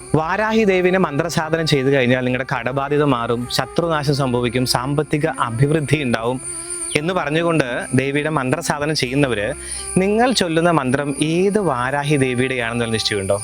വാരാഹി ദേവിനെ മന്ത്രസാധനം ചെയ്തു കഴിഞ്ഞാൽ നിങ്ങളുടെ കടബാധ്യത മാറും ശത്രുനാശം സംഭവിക്കും സാമ്പത്തിക അഭിവൃദ്ധി ഉണ്ടാവും എന്ന് പറഞ്ഞുകൊണ്ട് ദേവിയുടെ മന്ത്രസാധനം ചെയ്യുന്നവര് നിങ്ങൾ ചൊല്ലുന്ന മന്ത്രം ഏത് വാരാഹി ദേവിയുടെയാണെന്ന് നിശ്ചയമുണ്ടോ?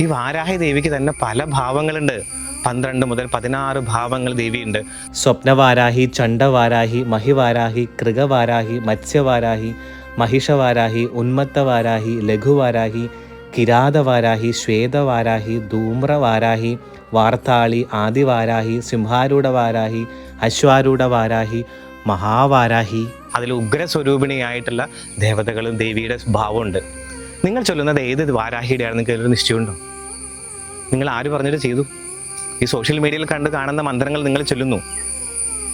ഈ വാരാഹി ദേവിക്ക് തന്നെ പല ഭാവങ്ങളുണ്ട്. പന്ത്രണ്ട് മുതൽ പതിനാറ് ഭാവങ്ങൾ ദേവിയുണ്ട്. സ്വപ്നവാരാഹി ചണ്ടവാരാഹി മഹിവാരാഹി കൃഗവാരാഹി മത്സ്യവാരാഹി മഹിഷവാരാഹി ഉന്മത്തവാരാഹി ലഘുവാരാഹി കിരാതവാരാഹി ശ്വേതവാരാഹി ധൂമ്രവാരാഹി വാർത്താളി ആദിവാരാഹി സിംഹാരൂഢവാരാഹി അശ്വാരൂഢവാരാഹി മഹാവാരാഹി. അതിൽ ഉഗ്രസ്വരൂപിണിയായിട്ടുള്ള ദേവതകളും ദേവിയുടെ ഭാവമുണ്ട്. നിങ്ങൾ ചൊല്ലുന്നത് ഏത് വാരാഹിയുടെയാണ് നിങ്ങൾക്ക് നിശ്ചയമുണ്ടോ? നിങ്ങൾ ആര് പറഞ്ഞിട്ട് ചെയ്തു? ഈ സോഷ്യൽ മീഡിയയിൽ കണ്ട് കാണുന്ന മന്ത്രങ്ങൾ നിങ്ങൾ ചൊല്ലുന്നു.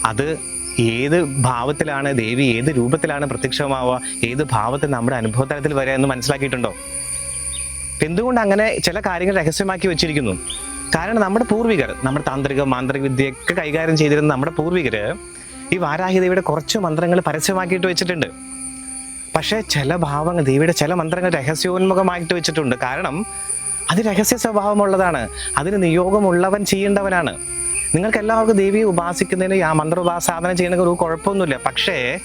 അത് ഏത് ഭാവത്തിലാണ് ദേവി ഏത് രൂപത്തിലാണ് പ്രത്യക്ഷമാവുക ഏത് ഭാവത്തിൽ നമ്മുടെ അനുഭവതലത്തിൽ വരിക എന്ന് മനസ്സിലാക്കിയിട്ടുണ്ടോ? എന്തുകൊണ്ട് അങ്ങനെ ചില കാര്യങ്ങൾ രഹസ്യമാക്കി വെച്ചിരിക്കുന്നു? കാരണം നമ്മുടെ പൂർവികർ നമ്മുടെ താന്ത്രിക മാന്ത്രിക വിദ്യയൊക്കെ കൈകാര്യം ചെയ്തിരുന്ന നമ്മുടെ പൂർവികർ ഈ വാരാഹി ദേവിയുടെ കുറച്ച് മന്ത്രങ്ങൾ പരസ്യമാക്കിയിട്ട് വെച്ചിട്ടുണ്ട്. പക്ഷേ ചില ഭാവങ്ങൾ ദേവിയുടെ ചില മന്ത്രങ്ങൾ രഹസ്യോന്മുഖമായിട്ട് വെച്ചിട്ടുണ്ട്. കാരണം അത് രഹസ്യ സ്വഭാവമുള്ളതാണ്. അതിന് നിയോഗമുള്ളവൻ ചെയ്യേണ്ടവനാണ്. നിങ്ങൾക്ക് എല്ലാവർക്കും ദേവിയെ ഉപാസിക്കുന്നതിന് ആ മന്ത്രോപാസാധന ചെയ്യുന്ന ഒരു കുഴപ്പമൊന്നുമില്ല. പക്ഷേ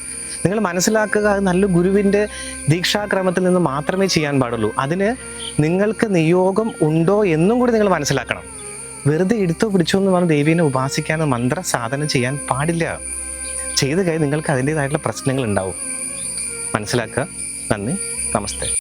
നിങ്ങൾ മനസ്സിലാക്കുക അത് നല്ല ഗുരുവിന്റെ ദീക്ഷാക്രമത്തിൽ നിന്ന് മാത്രമേ ചെയ്യാൻ പാടുള്ളൂ. അതിന് നിങ്ങൾക്ക് നിയോഗം ഉണ്ടോ എന്നും കൂടി നിങ്ങൾ മനസ്സിലാക്കണം. വെറുതെ എടുത്തോ പിടിച്ചോ എന്ന് പറഞ്ഞ് ദേവീനെ ഉപാസിക്കാൻ മന്ത്ര സാധനം ചെയ്യാൻ പാടില്ല. ചെയ്ത് കഴിഞ്ഞാൽ നിങ്ങൾക്ക് അതിന്റേതായിട്ടുള്ള പ്രശ്നങ്ങൾ ഉണ്ടാവും. മനസ്സിലാക്കുക? നന്ദി. നമസ്തേ.